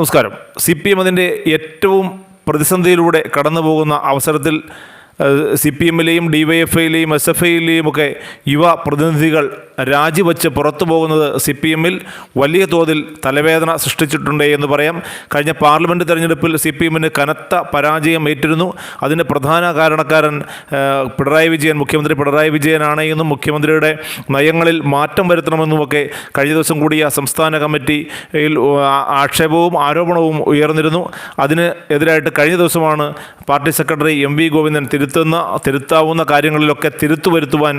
നമസ്കാരം. C P M അതിന്റെ ഏറ്റവും പ്രതിസന്ധിയിലൂടെ കടന്നു പോകുന്ന അവസരത്തിൽ സി പി എമ്മിലെയും ഡി വൈ എഫ് ഐയിലെയും എസ് എഫ് ഐയിലെയും ഒക്കെ യുവ പ്രതിനിധികൾ രാജിവെച്ച് പുറത്തു പോകുന്നത് സി പി എമ്മിൽ വലിയ തോതിൽ തലവേദന സൃഷ്ടിച്ചിട്ടുണ്ട് എന്ന് പറയാം. കഴിഞ്ഞ പാർലമെന്റ് തെരഞ്ഞെടുപ്പിൽ സി പി എമ്മിന് കനത്ത പരാജയം ഏറ്റിരുന്നു. അതിന് പ്രധാന കാരണക്കാരൻ പിണറായി വിജയൻ മുഖ്യമന്ത്രി പിണറായി വിജയനാണ് എന്നും മുഖ്യമന്ത്രിയുടെ നയങ്ങളിൽ മാറ്റം വരുത്തണമെന്നുമൊക്കെ കഴിഞ്ഞ ദിവസം കൂടിയ സംസ്ഥാന കമ്മിറ്റിയിൽ ആക്ഷേപവും ആരോപണവും ഉയർന്നിരുന്നു. അതിന് എതിരായിട്ട് കഴിഞ്ഞ ദിവസമാണ് party secretary M V Govindan തിരുത്തുന്ന തിരുത്താവുന്ന കാര്യങ്ങളിലൊക്കെ തിരുത്തു വരുത്തുവാൻ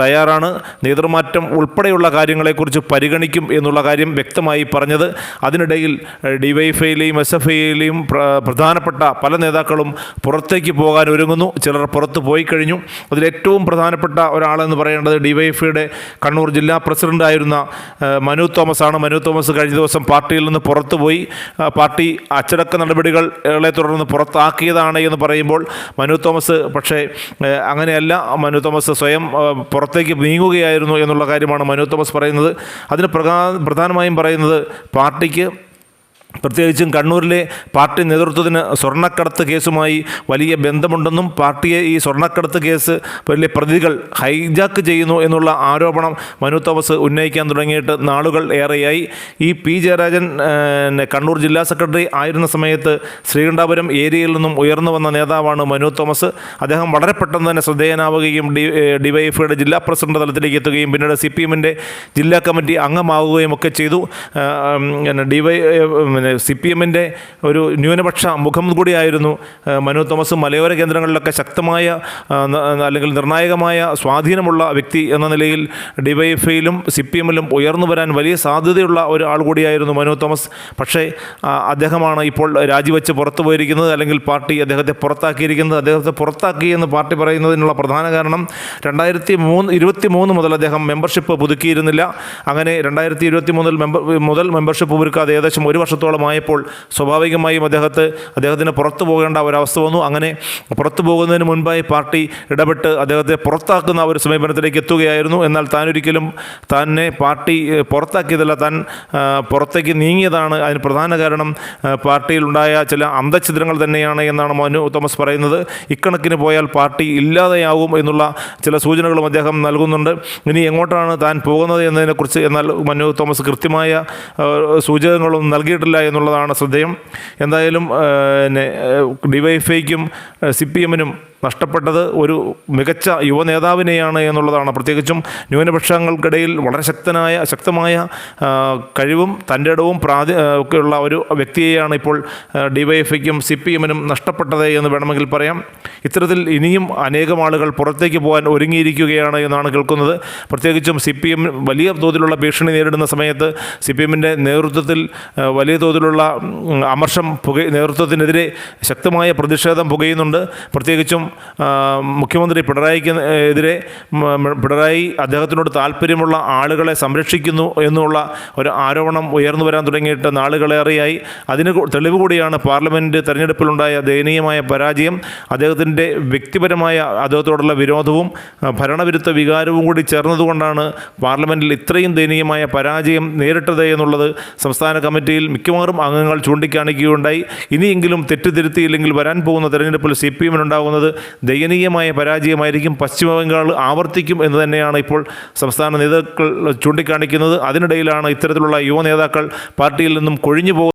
തയ്യാറാണ്. നേതൃമാറ്റം ഉൾപ്പെടെയുള്ള കാര്യങ്ങളെക്കുറിച്ച് പരിഗണിക്കും എന്നുള്ള കാര്യം വ്യക്തമായി പറഞ്ഞത്. അതിനിടയിൽ ഡിവൈഫൈയിലെയും എസ് എഫ് ഐയിലെയും പ്രധാനപ്പെട്ട പല നേതാക്കളും പുറത്തേക്ക് പോകാൻ ഒരുങ്ങുന്നു. ചിലർ പുറത്ത് പോയി കഴിഞ്ഞു. അതിലേറ്റവും പ്രധാനപ്പെട്ട ഒരാളെന്ന് പറയേണ്ടത് ഡിവൈഎഫ്ഐയുടെ കണ്ണൂർ ജില്ലാ പ്രസിഡന്റായിരുന്ന മനു തോമസ് ആണ് മനു തോമസ് കഴിഞ്ഞ ദിവസം പാർട്ടിയിൽ നിന്ന് പുറത്തുപോയി പാർട്ടി അച്ചടക്ക നടപടികളെ തുടർന്ന് പുറത്താക്കിയതാണ് എന്ന് പറയുമ്പോൾ മനു തോമസ് പക്ഷേ അങ്ങനെയല്ല. മനു തോമസ് സ്വയം പുറത്തേക്ക് നീങ്ങുകയായിരുന്നു എന്നുള്ള കാര്യമാണ് മനു തോമസ് പറയുന്നത്. അതിന് പ്രധാ- പ്രധാനമായും പറയുന്നത് പാർട്ടിക്ക് പ്രത്യേകിച്ചും കണ്ണൂരിലെ പാർട്ടി നേതൃത്വത്തിന് സ്വർണക്കടത്ത് കേസുമായി വലിയ ബന്ധമുണ്ടെന്നും പാർട്ടിയെ ഈ സ്വർണക്കടത്ത് കേസ് വലിയ പ്രതികൾ ഹൈജാക്ക് ചെയ്യുന്നു എന്നുള്ള ആരോപണം മനു തോമസ് ഉന്നയിക്കാൻ തുടങ്ങിയിട്ട് നാളുകൾ ഏറെയായി. ഈ പി ജയരാജൻ കണ്ണൂർ ജില്ലാ സെക്രട്ടറി ആയിരുന്ന സമയത്ത് ശ്രീകണ്ഠാപുരം ഏരിയയിൽ നിന്നും ഉയർന്നു വന്ന നേതാവാണ് മനു തോമസ് അദ്ദേഹം വളരെ പെട്ടെന്ന് തന്നെ ശ്രദ്ധേയനാവുകയും ഡി ഡിവൈഎഫ്ഐയുടെ ജില്ലാ പ്രസിഡന്റ് തലത്തിലേക്ക് എത്തുകയും പിന്നീട് സി പി എമ്മിന്റെ ജില്ലാ കമ്മിറ്റി അംഗമാവുകയും ഒക്കെ ചെയ്തു. ഡിവൈ പിന്നെ സി പി എമ്മിന്റെ ഒരു ന്യൂനപക്ഷ മുഖം കൂടിയായിരുന്നു മനു തോമസ് മലയോര കേന്ദ്രങ്ങളിലൊക്കെ ശക്തമായ അല്ലെങ്കിൽ നിർണായകമായ സ്വാധീനമുള്ള വ്യക്തി എന്ന നിലയിൽ ഡിവൈഎഫ്ഐയിലും സി പി എമ്മിലും ഉയർന്നു വരാൻ വലിയ സാധ്യതയുള്ള ഒരു ആൾ കൂടിയായിരുന്നു മനു തോമസ്. പക്ഷേ അദ്ദേഹമാണ് ഇപ്പോൾ രാജിവെച്ച് പുറത്തു പോയിരിക്കുന്നത് അല്ലെങ്കിൽ പാർട്ടി അദ്ദേഹത്തെ പുറത്താക്കിയിരിക്കുന്നത്. അദ്ദേഹത്തെ പുറത്താക്കി എന്ന് പാർട്ടി പറയുന്നതിനുള്ള പ്രധാന കാരണം രണ്ടായിരത്തി മൂന്ന് ഇരുപത്തി മൂന്ന് മുതൽ അദ്ദേഹം മെമ്പർഷിപ്പ് പുതുക്കിയിരുന്നില്ല. അങ്ങനെ രണ്ടായിരത്തി ഇരുപത്തി മൂന്നിൽ മെമ്പർ മുതൽ മെമ്പർഷിപ്പ് പുതുക്കാതെ ഏകദേശം ഒരു വർഷത്തോളമായപ്പോൾ സ്വാഭാവികമായും അദ്ദേഹത്തെ അദ്ദേഹത്തിന് പുറത്തു പോകേണ്ട ഒരവസ്ഥ വന്നു. അങ്ങനെ പുറത്തു പോകുന്നതിന് മുൻപായി പാർട്ടി ഇടപെട്ട് അദ്ദേഹത്തെ പുറത്താക്കുന്ന ഒരു സമീപനത്തിലേക്ക് എത്തുകയായിരുന്നു. എന്നാൽ താൻ ഒരിക്കലും തന്നെ പാർട്ടി പുറത്താക്കിയതല്ല താൻ പുറത്തേക്ക് നീങ്ങിയതാണ്. അതിന് പ്രധാന കാരണം പാർട്ടിയിലുണ്ടായ ചില അന്തഛിദ്രങ്ങൾ തന്നെയാണ് എന്നാണ് മനു തോമസ് പറയുന്നത്. ഇക്കണക്കിന് പോയാൽ പാർട്ടി ഇല്ലാതെയാവും എന്നുള്ള ചില സൂചനകളും അദ്ദേഹം നൽകുന്നുണ്ട്. ഇനി എങ്ങോട്ടാണ് താൻ പോകുന്നത് എന്നതിനെക്കുറിച്ച് എന്നാൽ മനു തോമസ് കൃത്യമായ സൂചകങ്ങളൊന്നും സൂചകങ്ങളൊന്നും എന്നുള്ളതാണ് ശ്രദ്ധേയം. എന്തായാലും പിന്നെ ഡിവൈഫൈക്കും സി പി എമ്മിനും നഷ്ടപ്പെട്ടത് ഒരു മികച്ച യുവ നേതാവിനെയാണ് എന്നുള്ളതാണ്. പ്രത്യേകിച്ചും ന്യൂനപക്ഷങ്ങൾക്കിടയിൽ വളരെ ശക്തനായ ശക്തമായ കഴിവും തന്റെ ഇടവും പ്രാതി ഒക്കെയുള്ള ഒരു വ്യക്തിയെയാണ് ഇപ്പോൾ ഡിവൈഎഫ്ഐക്കും സി പി എമ്മിനും നഷ്ടപ്പെട്ടത് എന്ന് വേണമെങ്കിൽ പറയാം. ഇത്തരത്തിൽ ഇനിയും അനേകം ആളുകൾ പുറത്തേക്ക് പോകാൻ ഒരുങ്ങിയിരിക്കുകയാണ് എന്നാണ് കേൾക്കുന്നത്. പ്രത്യേകിച്ചും സി പി എം വലിയ തോതിലുള്ള ഭീഷണി നേരിടുന്ന സമയത്ത് സി പി എമ്മിന്റെ നേതൃത്വത്തിൽ വലിയ തോതിലുള്ള അമർഷം പുക നേതൃത്വത്തിനെതിരെ ശക്തമായ പ്രതിഷേധം പുകയുന്നുണ്ട്. പ്രത്യേകിച്ചും മുഖ്യമന്ത്രി പിണറായിക്ക് എതിരെ പിണറായി അദ്ദേഹത്തിനോട് താല്പര്യമുള്ള ആളുകളെ സംരക്ഷിക്കുന്നു എന്നുള്ള ഒരു ആരോപണം ഉയർന്നു വരാൻ തുടങ്ങിയിട്ട് നാളുകളേറെയായി. അതിന് തെളിവ് കൂടിയാണ് പാർലമെന്റ് തെരഞ്ഞെടുപ്പിലുണ്ടായ ദയനീയമായ പരാജയം അദ്ദേഹത്തിന്റെ വ്യക്തിപരമായ അദ്ദേഹത്തോടുള്ള വിരോധവും ഭരണവിരുദ്ധ വികാരവും കൂടി ചേർന്നതുകൊണ്ടാണ് പാർലമെന്റിൽ ഇത്രയും ദയനീയമായ പരാജയം നേരിട്ടത് എന്നുള്ളത് സംസ്ഥാന കമ്മിറ്റിയിൽ മിക്കവാറും അംഗങ്ങൾ ചൂണ്ടിക്കാണിക്കുകയുണ്ടായി. ഇനിയെങ്കിലും തെറ്റുതിരുത്തിയില്ലെങ്കിൽ വരാൻ പോകുന്ന തെരഞ്ഞെടുപ്പിൽ സി പി എമ്മിനുണ്ടാകുന്നത് ദയനീയമായ പരാജയമായിരിക്കും. പശ്ചിമ ബംഗാൾ ആവർത്തിക്കും എന്ന് തന്നെയാണ് ഇപ്പോൾ സംസ്ഥാന നേതാക്കൾ ചൂണ്ടിക്കാണിക്കുന്നത്. അതിനിടയിലാണ് ഇത്തരത്തിലുള്ള യുവ നേതാക്കൾ പാർട്ടിയിൽ നിന്നും കൊഴിഞ്ഞു